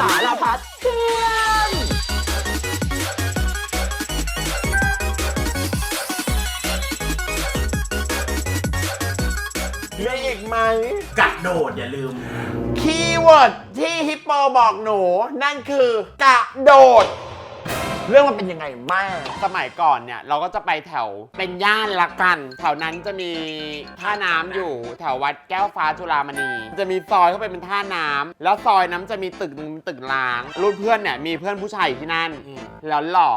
สารพัดเพื่อนมีอีกไหมกระโดดอย่าลืม คีย์เวิร์ดที่ฮิปโปบอกหนู นั่นคือกระโดด เรื่องมันเป็นยังไงแม่สมัยก่อนเนี่ยเราก็จะไปแถวเป็นย่านละกัน แถวนั้นจะมีท่าน้ำอยู่แถววัดแก้วฟ้าจุฬามณี จะมีซอยเข้าไปเป็นท่าน้ำแล้วซอยนั้นจะมีตึกหนึ่งเป็นตึกล้าง รุ่นเพื่อนเนี่ยมีเพื่อนผู้ชายอยู่ที่นั่นแล้วหล่อ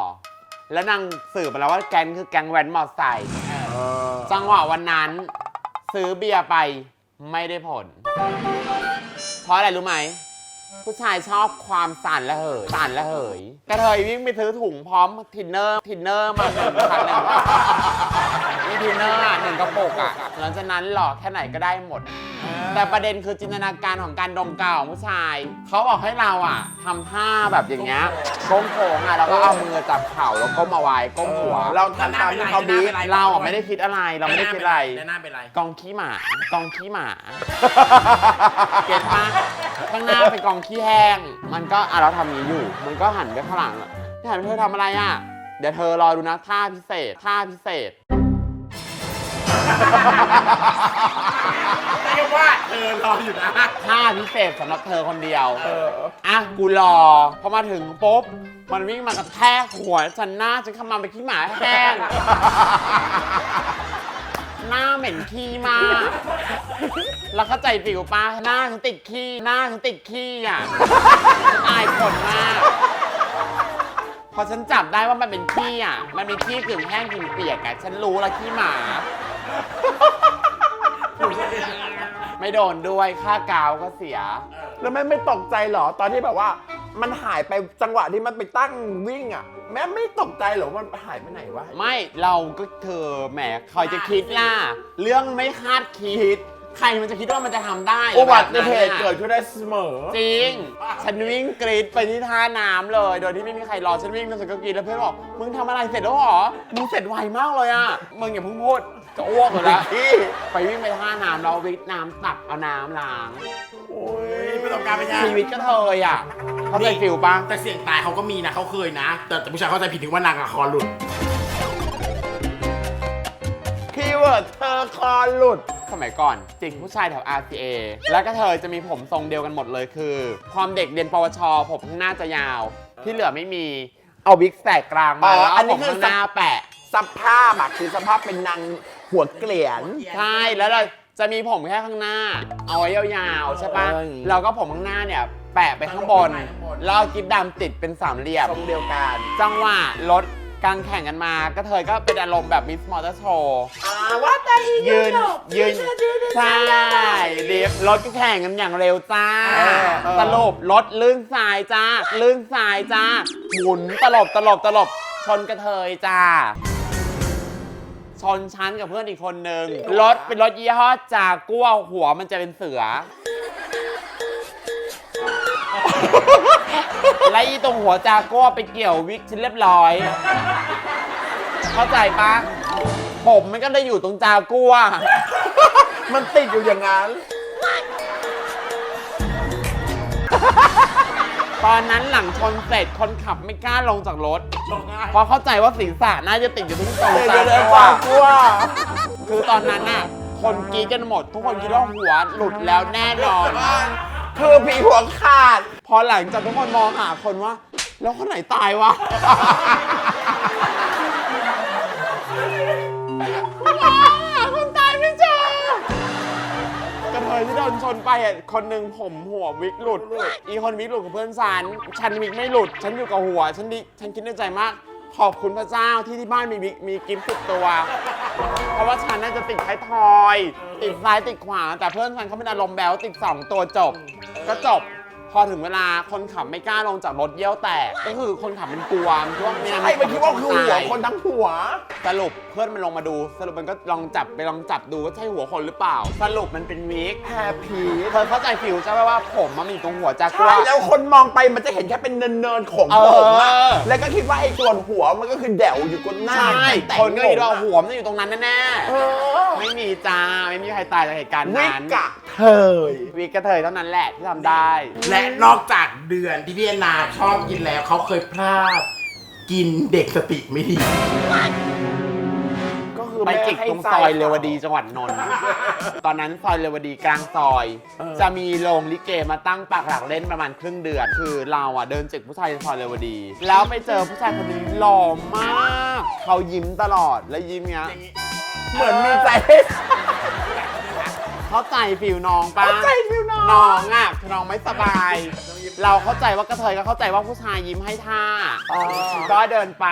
แล้วนางสืบมาแล้วว่าแก๊งคือแก๊งแว้นมอเตอร์ไซค์จังหวะวันนั้น ซื้อเบียร์ไปไม่ได้ผล เพราะอะไรรู้ไหม ผู้ชายชอบความสั่นระเหยสั่นระเหยกระเทยวิ่งไปซื้อถุงพร้อมทินเนอร์ทินเนอร์มาหนึ่งคันหนึ่ง ทินเนอร์อะหนึ่งกระปุกอะหลังจากนั้นหลอกแค่ไหนก็ได้หมด แต่ประเด็นคือจินตนาการของการดมกาวของผู้ชาย เขาบอกให้เราอะทำท่าแบบอย่างเงี้ยก้มโค้งอะแล้วก็เอามือจับเข่าแล้วก้มมาไว้ก้มหัว เราทำตามที่เขาบีบเราอะไม่ได้คิดอะไรเราไม่ได้คิดอะไรหน้าเป็นไร กองขี้หมากองขี้หมา เก็ตปะข้างหน้าเป็นกองขี้แห้ง มันก็อะเราทำอย่างนี้อยู่ มันก็หันไปข้างหลังอะพี่หันไปเธอทำอะไรอะ เดี๋ยวเธอรอดูนะท่าพิเศษท่าพิเศษ เรียกว่าเธอรออยู่นะ ท่าพิเศษสำหรับเธอคนเดียวอะ กูรอ พอมาถึงปุ๊บ มันวิ่งมากระแทกหัวฉันหน้าฉันขมาไปขี้หมาแห้ง หน้าเหม็นขี้มาก แล้วเข้าใจฟิวปะหน้าฉันติดขี้ หน้าฉันติดขี้อะอายคนมาก พอฉันจับได้ว่ามันเป็นขี้อะ มันมีขี้กึ่งแห้งกึ่งเปียกอะ ฉันรู้แล้วขี้หมา ไม่โดนด้วยค่ากาวก็เสีย แล้วแม่ไม่ตกใจเหรอ ตอนที่แบบว่า มันหายไปจังหวะที่มันไปตั้งวิ่งอะ แม่ไม่ตกใจเหรอว่ามันหายไปไหนวะไม่เราก็เธอแหมใครจะคิดล่ะ เรื่องไม่คาดคิด ใครมันจะคิดว่ามันจะทำได้อุบัติแบบนั้นเหตุน่ะเกิดขึ้นได้เสมอ จริง ฉันวิ่งกรีดไปที่ท่าน้ำเลย โดยที่ไม่มีใครรอฉันวิ่งแล้วฉันก็กรีดแล้วเพื่อนบอกมึงทำอะไรเสร็จแล้วเหรอมึงเสร็จไวมากเลยอะมึงอย่าเพิ่งพูด จะอ้วกเลยละพี่ไปวิ่งไปท่าน้ำเราวิทน้ำตักเอาน้ำล้างโอ้ยประสบการณ์เป็นยังชีวิตก็เธยอะเข้าใจฟิลปะแต่เสียงตายเขาก็มีนะเขาเคยนะ แต่แต่ผู้ชายเข้าใจผิดถึงว่านางอะคอหลุดคีย์เวิร์ดเธอคอหลุด สมัยก่อนจิกผู้ชายแถว RCA แล้วก็เธอจะมีผมทรงเดียวกันหมดเลยคือ ความเด็กเรียนปวช ผมข้างหน้าจะยาว ที่เหลือไม่มีเอาวิกแสกกลางอ๋มาอแล้วอัเอานนี้ผมคือข้างหน้าแปะ สภาพอะคือสภาพเป็นนาง หัวเกลียน ใช่แล้วเราจะมีผมแค่ข้างหน้า เอาไว้ยาวๆใช่ปะเออแล้วก็ผมข้างหน้าเนี่ยแปะไปข้างบน แล้วเอากิ๊บดำติดเป็นสามเหลี่ยม ทรงเดียวกันจังหวะรถกลางแข่งกันมาก็เธอก็เป็นอารมณ์แบบมิสมอเตอร์โชว์ อ่าว่าแต่อียืนยืนใช่เรียบรถก็แข่งกันอย่างเร็วจ้าเออเออ ตลบรถลื่นสายจ้าลื่นสายจ้าหมุนตลบตลบตลบชนกระเทยจ้า ชนชั้นกับเพื่อนอีกคนนึงรถเป็นรถยี่ห้อจากัวหัวมันจะเป็นเสือ และอีตรงหัวจากัวไปเกี่ยววิกชิ้นเรียบร้อย เข้าใจปะผมมันก็ได้อยู่ตรงจากัว มันติดอยู่อย่างนั้น ตอนนั้นหลังชนเสร็จคนขับไม่กล้าลงจากรถ เพราะเข้าใจว่าศีรษะน่าจะติดอยู่ที่ตรงเดี๋ยวตาเดี๋ยวกัวฝากกลัวคือตอนนั้นน่ะ คนกรีดกันหมด ทุกคนคิดว่าหัวหลุดแล้วแน่นอน คือผีหัวขาด พอหลังจากทุกคนมองหาคนว่า แล้วคนไหนตายวะ นชนไปอะคนหนึ่งผมหัววิกหลุด อีกคนวิกหลุดกับเพื่อนฉันฉันวิกไม่หลุด ฉันอยู่กับหัว ฉันดิฉันคิดในใจมาก ขอบคุณพระเจ้าที่ที่บ้านมีวิกมีกิฟต์ติดตัว เพราะว่าฉันน่าจะติดท้ายทอย ติดซ้ายติดขวา แต่เพื่อนฉันเขาเป็นอารมณ์แบวติดสองตัวจบ ก็จบ พอถึงเวลาคนขับไม่กล้าลงจากรถเยี่ยวแตก ก็คือคนขับมันกลัวมันคิดว่าไม่งั้นไอ้มันคิดว่าคือหัวตายคนทั้งหัว สรุปเพื่อนมันลงมาดู สรุปมันก็ลองจับไปลองจับดูว่าใช่หัวคนหรือเปล่า สรุปมันเป็นวิกแฮปปี้เธอเข้าใจฟิลใช่ไหมว่าผมมันมีตรงหัวจากกัใช่วแล้วคนมองไปมันจะเห็นแค่เป็นเนินๆของเอผมอะอแล้วก็คิดว่าไอ้ส่วนหัวมันก็คือแดวอยู่ก้นหน้าใช่แต่คนก็คิดว่าผมอะหัวมันอยู่ตรงนั้นแน่เออๆไม่มีจ้าไม่มีใครตายจากเหตุการณ์วินั้นกะเธยวิกกระเทยเท่านั้นแหละที่ทำได้ และและนอกจากเดือนที่พี่แอนนาชอบกินแล้วเขาเคยพลาดกินเด็กสติไม่ดี ก็คือไปแม่จิกให้ตรงใซอยเรวดีจังหวัดนนท์ ตอนนั้นซอยเรวดีกลางซอยเออจะมีโรงลิเกมาตั้งปากหลักเล่นประมาณครึ่งเดือน คือเราอะเดินจิกผู้ชายในซอยเรวดี แล้วไปเจอผู้ชายคนหนึงหล่อมาก เขายิ้มตลอดแล้วยิ้มเงี้ยเหมือนมีใจให้เข้าใจฟิลน้องปะเข้าใจฟิล น้องน้องอะคือน้องไม่สบาย เราเข้าใจว่ากระเทยก็เข้าใจว่าผู้ชายยิ้มให้ท่าอ๋อก็เดินไป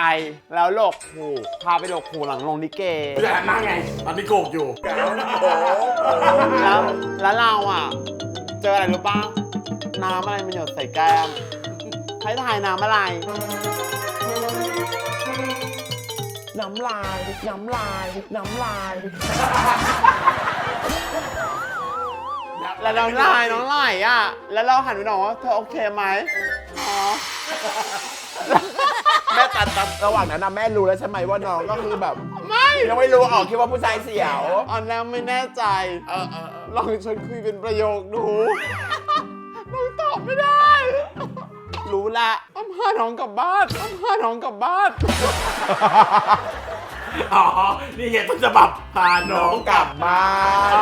แล้วโหลกหูพาไปโหลกหูหลังโรงลิเกเพื่อนนั่งไงตอนนี้โกกอยู่แล้วแล้วเราอะ เจออะไรรู้ป่ะน้ำอะไรมันหยดใส่แก้มให้ทายน้ำอะไรน้ำลาย น้ำลาย น้ำลาย แล้วน้องลายน้องลายอะ แล้วเราหันไปบอกว่าเธอโอเคไหมอ๋อ แม่ตัดตัดระหว่างนั้นนะแม่รู้แล้วใช่ไหมว่าน้องก็คือแบบไม่ ยังไม่รู้ออกคิดว่าผู้ชายเสียว อันนั้นไม่แน่ใจ เออเออเออลองชวนคุยเป็นประโยคดู น้องตอบไม่ได้ รู้ละต้องพาน้องกลับบ้านต้องพาน้องกลับบ้าน อ๋อ นี่ไงต้นฉบับพาน้น้องกลับบ้าน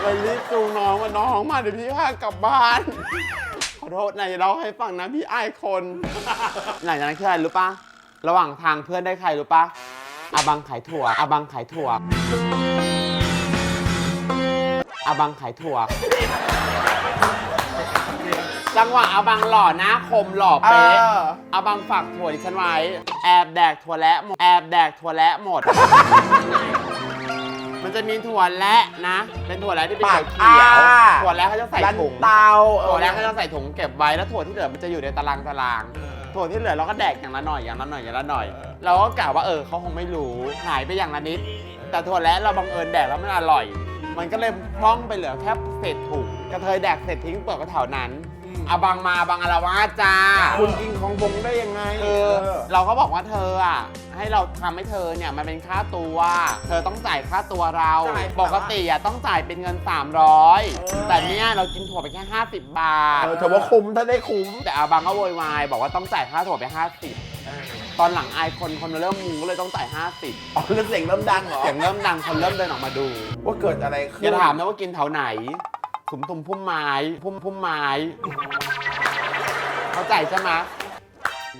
เลยรีบจูงน้องมาน้องมาเดี๋ยวพี่พากลับบ้าน ขอโทษนายเราให้ฟังนะพี่อายคน หลังจากนั้นคืออะไรรู้ปะระหว่างทางเพื่อนได้ใครรู้ปะอาบังขายถั่วอาบังขายถั่วอาบังขายถั่ว จังหวะอาบังหล่อหน้าคมหล่อเอเป๊ะออาบังฝากถั่วดิฉันไว้ แอบแดกถั่วและหมด แอบแดกถั่วและหมด มันจะมีถั่วและนะ เป็นถั่วและที่เป็นปากเขียวอ่าๆถั่วและเขาจะใส่รันถุง เตาเอถั่วอและเขาจะใส่ถุงเก็บไว้แล้วถั่วที่เหลือมันจะอยู่ในตารางตารางถั่วที่เหลือเราก็แดกอย่างละหน่อยอย่างละหน่อยอย่างละหน่อย เราก็กะว่าเออเขาคงไม่รู้หายไปอย่างละนิด แต่ถั่วและเราบังเอิญแดกแล้วมันอร่อย มันก็เลยพร่องไปเหลือแค่เศษถุงกระเทยแดกเสร็จทิ้งเปลือกไว้แถวนั้น อาบังมาบังอารวาสจ้าคุณกินของบงได้ยังไงเออเราก็บอกว่าเธออะให้เราทำให้เธอเนี่ยมันเป็นค่าตัว เธอต้องจ่ายค่าตัวเรา จ่าย ปกติอะต้องจ่ายเป็นเงินอ300 แต่เนี่ยเรากินถั่วไปแค่ 50 บาท เออถือว่าคุ้มถ้าได้คุ้ม แต่อาบังก็โวยวายบอกว่าต้องจ่ายค่าถั่วไป 50 ตอนหลังอายคนคนมาเริ่มมุงก็เลยต้องจ่าย 50อ๋อแล้วเสียงเริ่มดังเหรอ เสียงเริ่มดังคนเริ่มเดินออกมาดู ว่าเกิดอะไรขึ้นอย่าถามนะว่ากินแถวไหนถุมทุมพุ่มไม้พุ่มพุ่มไม้ เข้าใจใช่ไหม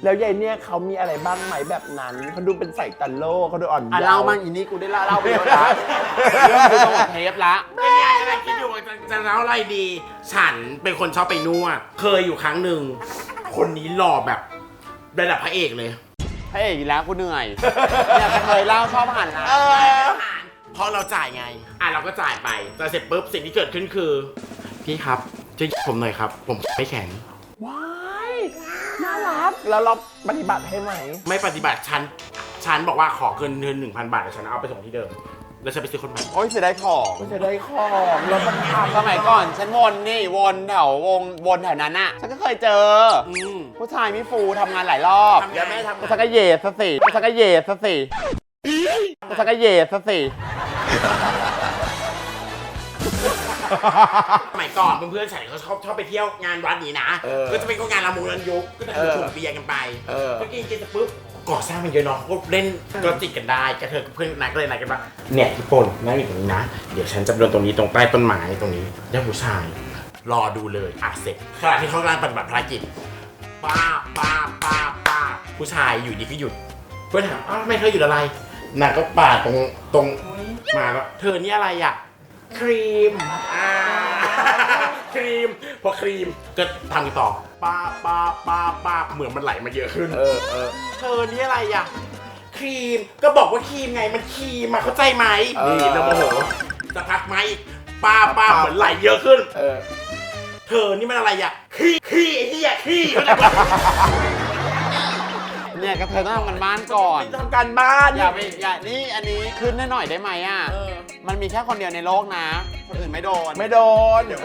แล้วยายเนี่ยเขามีอะไรบ้างไหมแบบนั้นเขาดูเป็นใส่ตันโลเขาดูอ่อนอะเยาเล่าว์มาอีนี้กูได้เล่าเล่าไปเยอะละเรื่องกูต้องหมดเทปละ ก็เนี่ยกำลังคิดอยู่ว่าจะจะเล่าอะไรดี ฉันเป็นคนชอบไปนวดเคยอยู่ครั้งหนึ่ง คนนี้หล่อแบบระดับพระเอกเลย พระเอกอีกแล้วกูเหนื่อยเนี่ยกระเทยเล่าชอบหันละเออเพราะเราจ่ายไง อะเราก็จ่ายไปแต่เสร็จปุ๊บสิ่งที่เกิดขึ้นคือ พี่ครับช่วยผมหน่อยครับ ผมไม่แข็งว้ายน่า รัก แล้วเราปฏิบัติให้ไหม ไม่ปฏิบัติฉันฉันบอกว่าขอเงินเดือนหนึ่งพันบาทเดี๋ยวฉันเอาไปส่งที่เดิม แล้วฉันไปซื้อคนใหม่ โอ้ยเสียดายของก็จะได้ของแล้วมันทำสมัยก่อน ฉันวนนี่วนแถววงวนแถวนั้นน่ะฉันก็เคยเจออืม ผู้ชายมิฟูทำงานหลายรอบทำไงแล้วแม่ทำฉันก็เย่ซะสิฉันก็เย่ซะสิฉันก็เย่ซะสิ สมัยก่อนเพื่อนๆฉันเขาชอบชอบไปเที่ยวงานวัดนี้นะ เออก็จะเป็นงานละมุงรันยุกก็จะเออถูกเบียร์กันไปเออ ก็กินกินเสร็จปุ๊บก่อสร้างมันเยอะเนาะก็เล่นก็จิกกันได้กระเทยกับเพื่อนนายก็เลยนายกันว่าเนี่ยทุกคนนั่งอยู่ตรงนี้นะ เดี๋ยวฉันจะเดินตรงนี้ตรงใต้ต้นไม้ตรงนี้แล้วผู้ชาย รอดูเลยอะเสร็จขณะที่เขากำลังปฏิบัติภารกิจป้าบป้าบป้าบป้าบผู้ชายอยู่ดีก็หยุด เพื่อนถามอ้าวทำไมเธอหยุดอะไรนางก็ปาดตรงตรงมาแล้วเธอนี่อะไรอะ ครีมอ่าครีม พอครีมก็ทำกันต่อป้าบป้าบป้าบป้าบเหมือนมันไหลมาเยอะขึ้น เออเออ เธอนี่อะไรอะ ครีมก็บอกว่าครีมไงมันครีมมาเข้าใจไหมเออ นี่แล้วโมโหจะพักไหมป้าบป้าบเหมือนไหลเยอะขึ้น เออ เธอนี่มันอะไรอะขี้ขี้ไอ้เหี้ยขี้เข้าใจปะ เนี่ยกระเทยต้องทำกันบ้านก่อน ทำการบ้านอย่าไปอย่านี่อันนี้ขึ้นให้หน่อยได้ไหมอะมันมีแค่คนเดียวในโลกนะ คนอื่นไม่โดน ไม่โดน เดี๋ยว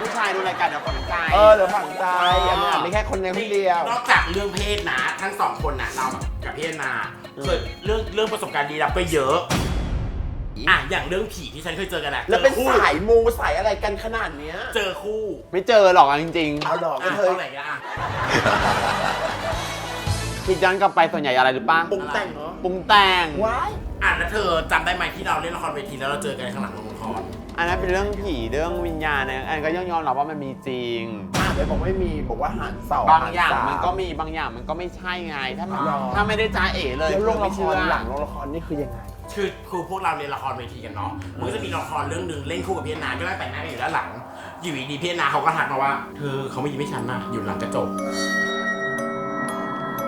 ผู้ชายดูรายการเดี๋ยวฝังใจเออเดี๋ยวฝังใจอันนี้มีแค่คนในคนเดียวนอกจากเรื่องเพศนะ ทั้งสองคนนะเรากับพี่แอนนาเคยเรื่องเรื่องประสบการณ์ดีรับก็เยอะอะอย่างเรื่องผีที่ฉันเคยเจอกันอะแล้วเป็นจอคู่สายมูสายอะไรกันขนาดเนี้ยเจอคู่ไม่เจอหรอกเอาจริงเอาดอกก็อะเธอ เท่าไหร่อะๆ คิดย้อนกลับไปส่วนใหญ่อะไรหรือปะปรุงแต่งเนาะปรุงแต่ง ว้ายอะแล้วเธอจำได้ไหมที่เราเล่นละครเวทีแล้วเราเจอกันข้างหลังโรงละครอันนั้นเป็นเรื่องผีเรื่องวิญญาณนะอันนก็ย่อมยอมรับว่ามันมีจริง อะเดี๋ยวบอกไม่มีบอกว่าหันเสาบางอย่างหัสมันก็มีบางอย่างมันก็ไม่ใช่ไง ถ้ามันหรอ ถ้าไม่ได้จ้าเอ๋เลยแล้วโรงไม่ละคเชื่รอหลังโรงละครนี่คือยังไง คือคือพวกเราเรียนละครเวทีกันเนาะมันก็จะมีละครเรื่องหนึ่งเล่นคู่กับพี่แอนนาก็ได้แต่งหน้ากันอยู่ด้านหลัง อยู่ดีๆพี่แอนนาเขาก็ทักมาว่าเธอเขาไม่ยิ้มให้ฉันนะอยู่หลังกระจก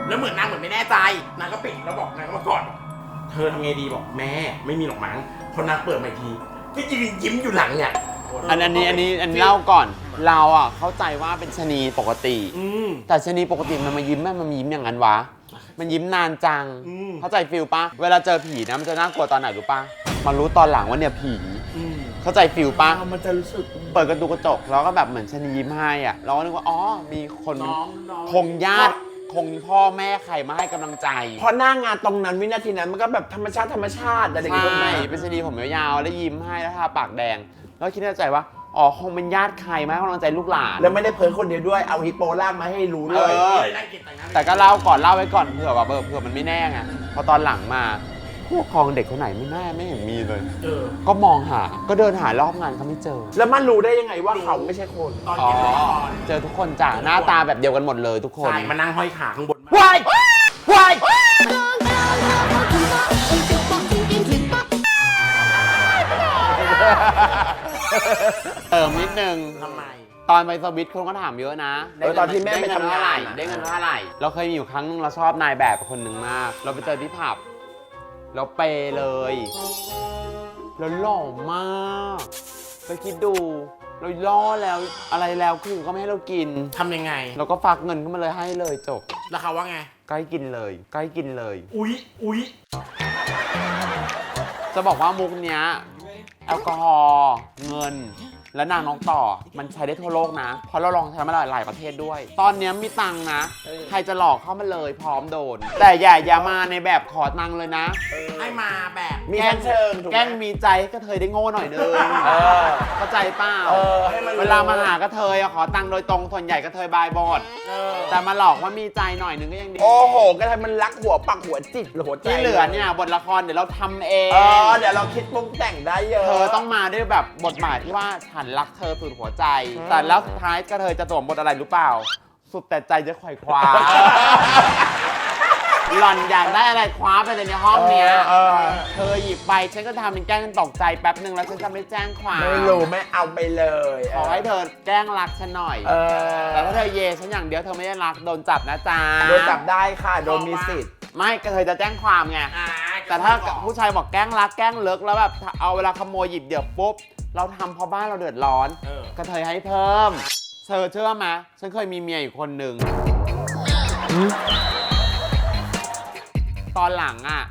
แล้วเหมือนนางเหมือนไม่แน่ใจ นางก็ปิดแล้วบอกนางก็มากอดเธอทำไงดีบอกแม่ไม่มีหรอกมั้งพอนางเปิดมาอีกทีก็ยืนยิ้มอยู่หลังเนี่ยอันอันนี้อันนี้อันนี้เล่าก่อน เราอะเข้าใจว่าเป็นชะนีปกติ อืม แต่ชะนีปกติมันมายิ้มแม่มันยิ้มอย่างนั้นวะ มันยิ้มนานจัง อืม เข้าใจฟิลปะเวลาเจอผีนะมันจะน่ากลัวตอนไหนรู้ปะมันรู้ตอนหลังว่าเนี่ยผี อืมเข้าใจฟิลปะอะมันจะรู้สึก เปิดกระจกกระจกแล้วก็แบบเหมือนชะนียิ้มให้อะเราก็นึกว่าอ๋อมีคนน้องน้อง คงญาติ คงพ่อแม่ใครมาให้กำลังใจพอหน้างานตรงนั้นวินาทีนั้นมันก็แบบธรรมชาติธรรมชาติอะไรอย่างใช่เงี้ยเป็นชะนีผมยาวๆแล้วยิ้มให้แล้วทาปากแดง แล้วคิดในใจว่า อ๋อ คงเป็นญาติใครมาให้กำลังใจลูกหลาน แล้วไม่ได้เพ้อคนเดียวด้วยเอาฮิปโปลากมาให้รู้เลย เออเลยนั่งกินแต่งหน้าแต่ก็เล่าก่อนเล่าไว้ก่อนเผื่อแบบเออเผื่อมันไม่แน่ไงพอตอนหลังมา ผู้ปกครองเด็กคนไหนไม่แน่ไม่เห็นมีเลย เออ ก็มองหา ก็เดินหารอบงานก็ไม่เจอ แล้วมันรู้ได้ยังไงว่าเขาไม่ใช่คน ตอนอ๋อ กินละครเจอทุกคนจ้ะหน้าตาแบบเดียวกันหมดเลยทุกคน ใช่มานั่งห้อยขาข้างบน วายวาย เติมนิดนึง ทำไม ตอนไปสวิตคนก็ถามเยอะนะเออตอนที่แม่ไปทำงานได้เงิเท่าไหร่อะได้เงินเท่าไหร่ เราเคยมีอยู่ครั้งนึงเราชอบนายแบบคนหนึ่งมาก เราไปเจอที่ผับ เราเปย์เลย แล้วหล่อมากไปคิดดู เราล่อแล้วอะไรแล้วคือก็ไม่ให้เรากิน ทำยังไง เราก็ฝากเงินเข้ามาเลยให้เลยจบแล้วเขาว่าไง ใกล้กินเลย ใกล้กินเลย อุ๊ย อุ๊ย จะบอกว่ามุกเนี้ยแอลกอฮอล์เงินและนางน้องต่อมันใช้ได้ทั่วโลกนะ เพราะเราลองใช้มาหลายหลายประเทศด้วย ตอนเนี้ยมีตังค์นะ ใครจะหลอกเข้ามาเลยพร้อมโดน แต่อย่าอย่ามาในแบบขอตังค์เลยนะ ให้มาแบบมีชั้นเชิงถูกไหแกล้งมมีใจให้กระเทยได้โง่หน่อยนึงเออเข้าใจเปล่าเออให้มันรู้ เวลามาหากระเทยอะขอตังค์โดยตรงส่วนใหญ่กระเทยบายบอดเออแต่มาหลอกว่ามีใจหน่อยนึงก็ยังดีโอ้โหก็ทำมันรักหัวปักหัวจิตหัวใจที่เหลือเนี่ยบทละครเดี๋ยวเราทำเอง เออเดี๋ยวเราคิดปรุงแต่งได้เยอะ เธอต้องมาด้วยแบบบทบาทที่ว่าฉันรักเธอสุดหัวใจ แต่แล้วสุดท้ายกระเทยจะสวมบทอะไรรู้เปล่า สุดแต่ใจจะไขว่คว้า หล่อนอยากได้อะไรคว้าไปเลยในห้องเนี้ยเออ เธอหยิบไปฉันก็ทำเป็นแกล้งตกใจแป๊บหนึ่งแล้วฉันจะไม่แจ้งความไม่รู้ไม่เอาไปเลยขอให้เธอแกล้งรักฉันหน่อย เออแต่ถ้าเธอเยฉันอย่างเดียวเธอไม่ได้รักโดนจับนะจ๊ะโดนจับได้ค่ะ โดนมีสิทธิ์ ไม่กระเทยจะแจ้งความไงอ่าแต่ถ้าผู้ชายบอกแกล้งรักแกล้งเลิกแล้วแบบเอาเวลาขโมยหยิบเดี๋ยวปุ๊บ เราทำเพราะบ้านเราเดือดร้อน เออ กระเทยให้เพิ่มเธอเชื่อไหมฉันเคยมีเมียอยู่คนหนึ่ง ตอนหลังอะ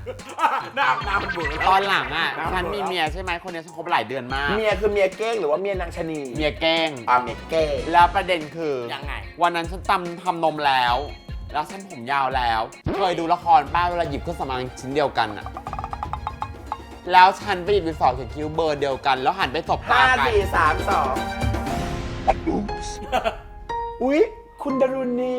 หน้าหน้ามันเบื่อตอนหลังอะฉันมีเมียใช่ไหมคนนี้ฉันคบหลายเดือนมาก เมียคือเมียเก้งหรือว่าเมียนางชะนีเมียแกล้ง อ่าเมียเก้ง แล้วประเด็นคือ ยังไง วันนั้นฉันตำทำนมแล้ว แล้วฉันผมยาวแล้ว เคยดูละครป้าเวลาหยิบเครื่องสำอางชิ้นเดียวกันอะ แล้วฉันไปหยิบดินสอเขียนคิ้วเบอร์เดียวกัน แล้วหันไปสบห้าตากันสี่สามสองอุ๊ย คุณดารุณี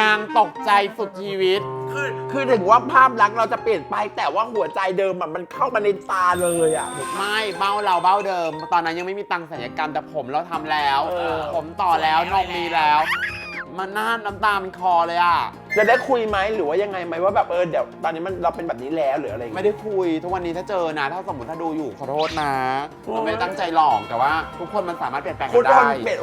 นางตกใจสุดชีวิต คือคือถึงว่าภาพลักษณ์เราจะเปลี่ยนไป แต่ว่าหัวใจเดิมอะมันเข้ามาในตาเลยอะ ไม่เบ้าเราเบ้าเดิม ตอนนั้นยังไม่มีตังค์ศัลยกรรมแต่ผมเราทำแล้วเออผมต่อแล้วนมมีแล้ว มันน่าน้ำตามันคลอเลยอะจะได้คุยไหมหรือว่ายังไงไหมว่าแบบเออเดี๋ยวตอนนี้มันเราเป็นแบบนี้แล้วหรืออะไรอย่างไม่เงี้ย ได้คุยทุกวันนี้ถ้าเจอนะถ้าสมมติถ้าดูอยู่ขอโทษนะเราไม่ได้ตั้งใจหลอกแต่ว่าทุกคนมันสามารถเปลี่ยนแปลงคุกัณนคนได้เปลี่ยน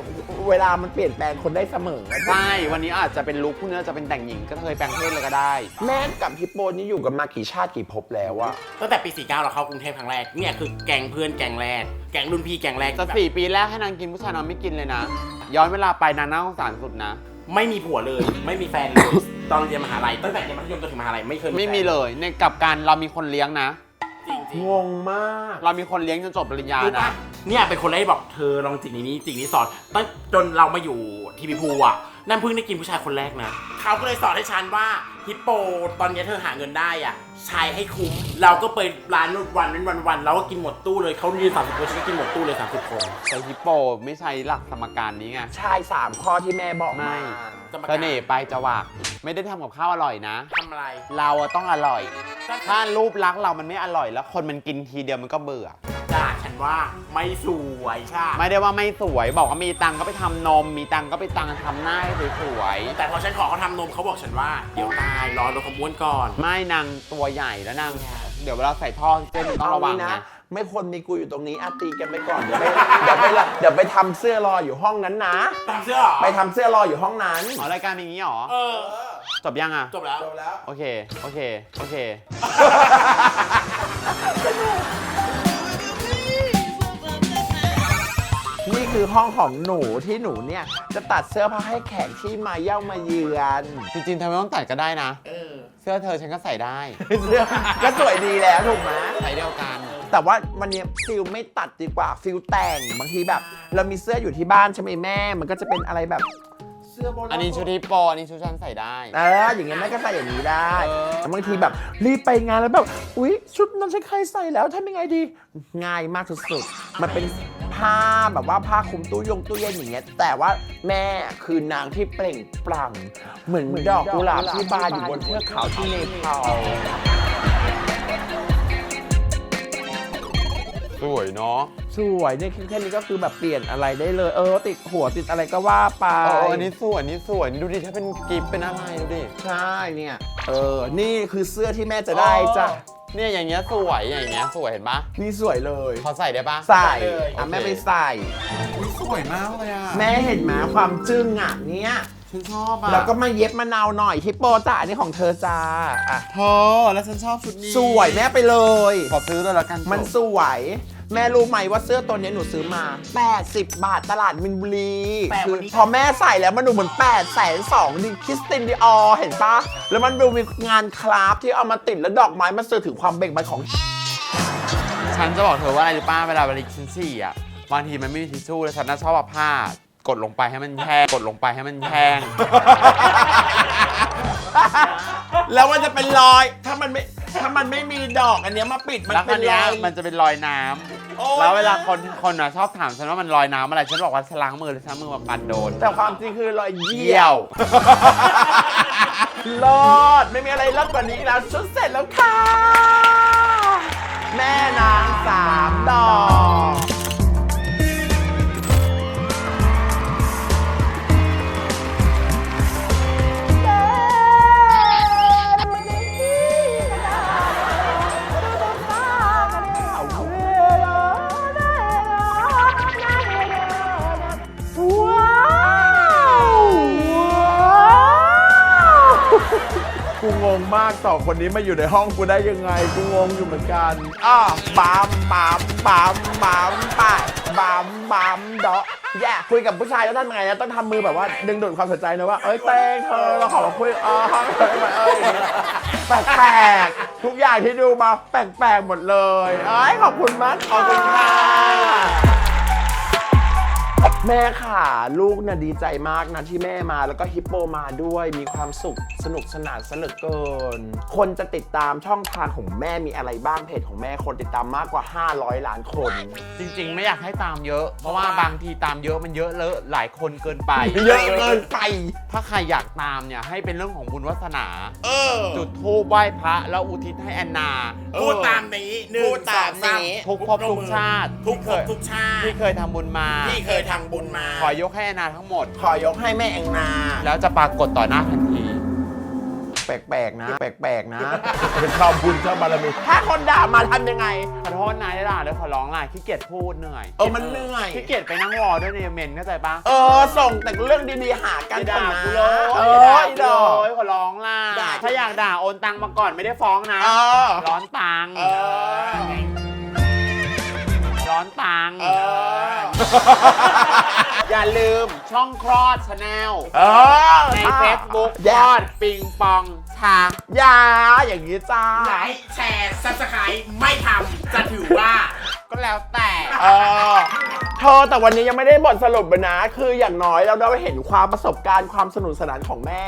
เวลามันเปลี่ยนแปลงคนได้เสมอ ใช่วันนี้อาจจะเป็นลุคพรุ่งนี้อาจจะเป็นแต่งหญิงก็เคยแปลงเพศเลยก็ได้ แม่กับฮิปโปนี่อยู่กันมากี่ชาติกี่ภพแล้วอะตั้งแต่ปี 49 เราเข้ากรุงเทพครั้งแรก เนี่ยคือแกงเพื่อนแกงแรก แกงรุ่นพี่แกงแรกแต่แบบสี่ปีแรกให้นางกินผู้ชายนอนไม่กินเลยนะ ย้อนเวลาไปนางน่าสงสารสุดนะ ไม่มีผัวเลย ไม่มีแฟนเลย ตอนเรียนมหาลัยตั้งแต่เรียนมัธยมจนถึงมหาลัยไม่เคยไม่แฟนมีเลยในกลับการเรามีคนเลี้ยงนะจริง จริงงงมาก เรามีคนเลี้ยงจนจบปริญญารู้นะ ปะเนี่ยเป็นคนแรกที่บอกเธอลองจิกนี้จิกนี้สอนตั้งจนเรามาอยู่ทีวีพูอะนั่นเพิ่งได้กินผู้ชายคนแรกนะเขาก็เลยสอนให้ฉันว่าฮิปโปตอนเนี้ยเธอหาเงินได้อะใช้ให้คุ้มเราก็ไปร้านนวดวันเป็นวันวันๆเราก็กินหมดตู้เลยเขาเรียนสามสิบคนฉันก็กินหมดตู้เลยสามสิบคน แต่ฮิปโปไม่ใช่หลักสมการนี้ไงใช่สามข้อที่แม่บอกไม่ มาสมเสการน่ห์ไปจะหวักไม่ได้ทำกับข้าวอร่อยนะ ทำอะไร เราอะต้องอร่อย ถ้ารูปลักษณ์เรามันไม่อร่อยแล้วคนมันกินทีเดียวมันก็เบื่อ ด่าฉันว่าไม่สวยค่ะไม่ได้ว่าไม่สวยบอกว่ามีตังค์ก็ไปทำนม มีตังค์ก็ไปตังค์ทำหน้าให้สวยแต่พอฉันขอเขาทำนมเขาบอกฉันว่า เดี๋ยวตายรอลดความอ้วนก่อน ๆไม่นางตัวใหญ่แล้วนางเดี๋ยวเวลาใส่ท่อเส้นต้องระวังเอางี้นะ ไม่ควรมีกูอยู่ตรงนี้อาตีกันไปก่อน เดี๋ยวไปเดี๋ยวไปละเดี๋ยวไปทำเสื้อรออยู่ห้องนั้นนะ ตามเสื้อเหรอไปทำเสื้อรออยู่ห้องนั้นอ๋อรายการมีอย่างนี้หรอ เออ จบยังอะ จบแล้วจบแล้วโอเค โอเค โอเค นี่คือห้องของหนูที่หนูเนี่ย จะตัดเสื้อผ้าให้แขกที่มาเย่ามาเยือน จริงๆทำไมต้องตัดก็ได้นะเออเสื้อเธอฉันก็ใส่ได้ เสื้อก็สวยดีแล้วถูกไหม ใส่เดียวกัน แต่ว่าวันนี้ฟิลไม่ตัดดีกว่าฟิลแต่งบางทีแบบ เรามีเสื้ออยู่ที่บ้านใช่ไหมแม่ มันก็จะเป็นอะไรแบบเสื้อโบราณอันนี้ชุดฮิปโปอันนี้ชุดฉันใส่ได้ เอออย่างเงี้ยแม่ก็ใส่อย่างนี้ได้เออแต่บางทีแบบรีบไปงานแล้วแบบอุ๊ย ชุดนั้นฉันเคยใส่แล้วทำยังไงดี ง่ายมากสุดๆมันเป็นผ้าแบบว่าผ้าคลุมตู้ยงตู้เย็นอย่างเงี้ย แต่ว่าแม่คือนางที่เปล่งปลั่ง เหมือนดอกกุหลาบที่บานอยู่บนเทือกเขาที่เนปาลสวยเนาะ สวยเนี่ยแค่นี้ก็คือแบบเปลี่ยนอะไรได้เลย เออ ติดหัวติดอะไรก็ว่าไปเอออันนี้สวยอันนี้สวยดูดิถ้าเป็นกิฟต์เป็นอะไรดูดิใช่เนี่ย เออ นี่คือเสื้อที่แม่จะได้จ้ะเนี่ยอย่างเงี้ยสวยอย่างเงี้ยสวยเห็นปะนี่สวยเลยขอใส่ได้ปะใส่เลยอะโอเคแม่ไปใส่สวยมากเลยอะแม่เห็นไหมความจึ้งอะเนี่ยฉันชอบอะแล้วก็มาเย็บมะนาวหน่อยฮิปโปจ้าอันนี้ของเธอจ้าอะเธอแล้วฉันชอบชุดนี้สวยแม่ไปเลยขอซื้อเลยละกันมันสวย แม่รู้ไหมว่าเสื้อตัวนี้หนูซื้อมา 80 บาทตลาดมินบุรีแปดคืวัอนนี้ พอแม่ใส่แล้วมันดูเหมือน8แสนสองดิคริสตินดิออเห็นปะแล้วมันดูมีงานคราฟต์ที่เอามาติดแล้วดอกไม้มาสื่อถึงความเบ่งบานของ ฉันจะบอกเธอว่าอะไรหรือป้าเวลาเวลาฉันฉี่อะบางทีมันไม่มีทิชชู่แล้วฉันน่าชอบเอาผ้ากดลงไปให้มันแห้งกดลงไปให้มันแห้ง แล้วมันจะเป็นรอย ถ้ามันไม่ถ้ามันไม่มีดอกอันเนี้ยมาปิดมันแล้วเป็คันนรเนี้ยอยมันจะเป็นรอยน้ำโอ๊ย แล้วเวลาคนคนอะชอบถามฉันว่ามันลอยน้ำอะไร ฉันบอกว่าฉันล้างมือเลยฉันเอามือมาปัดโดน แต่ความจริงคือรอยเยี่เยี่ยยววรอด ไม่มีอะไรรอดกว่านี้อีกแล้วชุดเสร็จแล้วค่ะ แม่นางสามดอก มากสองคนนี้มาอยู่ในห้องกูได้ยังไงกูงงอยู่เหมือนกันอ้าบัมบัมบัมบัมไปบัมบัมเดาะแย่คุยกับผู้ชายแล้วทำยังไงนะต้องทำมือแบบว่า ดึงดูดความสนใจนะว่า เอ้ยเต้งเธอเราขอมาคุยอ๋อเอ้ยเอ้ยอย่าเงี้ยแปลกๆทุกอย่างที่ดูมาแปลกๆหมดเลยเอ้ยขอบคุณมากขอบคุณค่ะ แม่ค่ะลูกน่ะดีใจมากนะที่แม่มาแล้วก็ฮิปโปมาด้วยมีความสุขสนุกสนานสนุกเกิน คนจะติดตามช่องทางของแม่มีอะไรบ้างเพจของแม่คนติดตามมากกว่า 500 ล้านคน จริง ๆ ไม่อยากให้ตามเยอะ เพราะว่าบางทีตามเยอะมันเยอะเลอะหลายคนเกินไป เยอะเกินไป ถ้าใครอยากตามเนี่ยให้เป็นเรื่องของบุญวาสนา เออ จุดธูปไหว้พระแล้วอุทิศให้แอนนาพูดตามนี้หนึ่พูงดสตาอมงสามนี้ ทุกภพทุกชาติทุกที่ภเคพยทุกชาติที่เคยทำบุญมา ที่เคยทำบุญมา ขอยกให้แอนนาทั้งหมด ขอยกให้แม่แองนา แล้วจะปรากฏต่อหน้าทันที แปลกๆนะ แปลกๆนะ เป็นชอบบุญชอบบารมี ถ้าคนด่ามาทำยังไง ขอโทษนายด่าเลยขอร้องล่ะขี้เกียจพูดเหนื่อยเออมันเหนื่อย ขี้เกียจไปนั่งวอด้วยในเมนเข้าใจปะเออ ส่งแต่เรื่องดีๆหากันอย่าด่าเถกูอะเลนะยเออย่าอด่าไอ้กูดอกเลยขอร้องล่ะ ด่า ถ้าอยากด่าโอนตังมาก่อนไม่ได้ฟ้องนะ เออ ร้อนตังค์เออ ออย่าลืมช่องคลอดชาแนลเออใน Facebook คอลย่าอดปิงปองชาอย่าอย่างนี้จ้า ไลค์แชร์ซับสไครต์ไม่ทำจะถือว่า ก็แล้วแต่เออเธอแต่วันนี้ยังไม่ได้บทสรุปเลยนะ คืออย่างน้อยเราได้เห็นความประสบการณ์ความสนุกสนานของแม่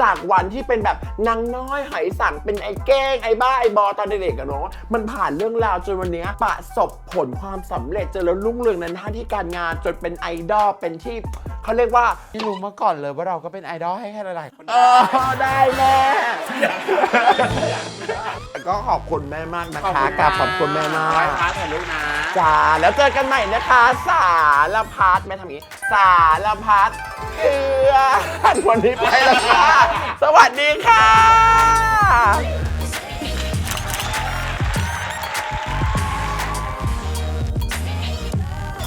จากวันที่เป็นแบบนางน้อยไหสั่งเป็นไอ้แก้งไอ้บ้าไอ้บอตอนเด็กๆอะเนาะมันผ่านเรื่องราวจนวันนี้ประสบผลความสำเร็จเจริญรุ่งเรืองในหน้าที่การงานจนเป็นไอดอลเป็นที่เขาเรียกว่า ไม่รู้มาก่อนเลยว่าเราก็เป็นไอดอลให้ใครหลายๆคน เออได้แม่ ก็ขอบคุณแม่มากนะคะกราบขอบคุณแม่มากไหว้พระเถอะลูกนะจ้าแล้วเจอกันใหม่นะคะ สารพัดแม่ทำอย่างนี้ สารพัดเกลือวันนี้ไปแล้วค่ะ สวัสดีค่ะ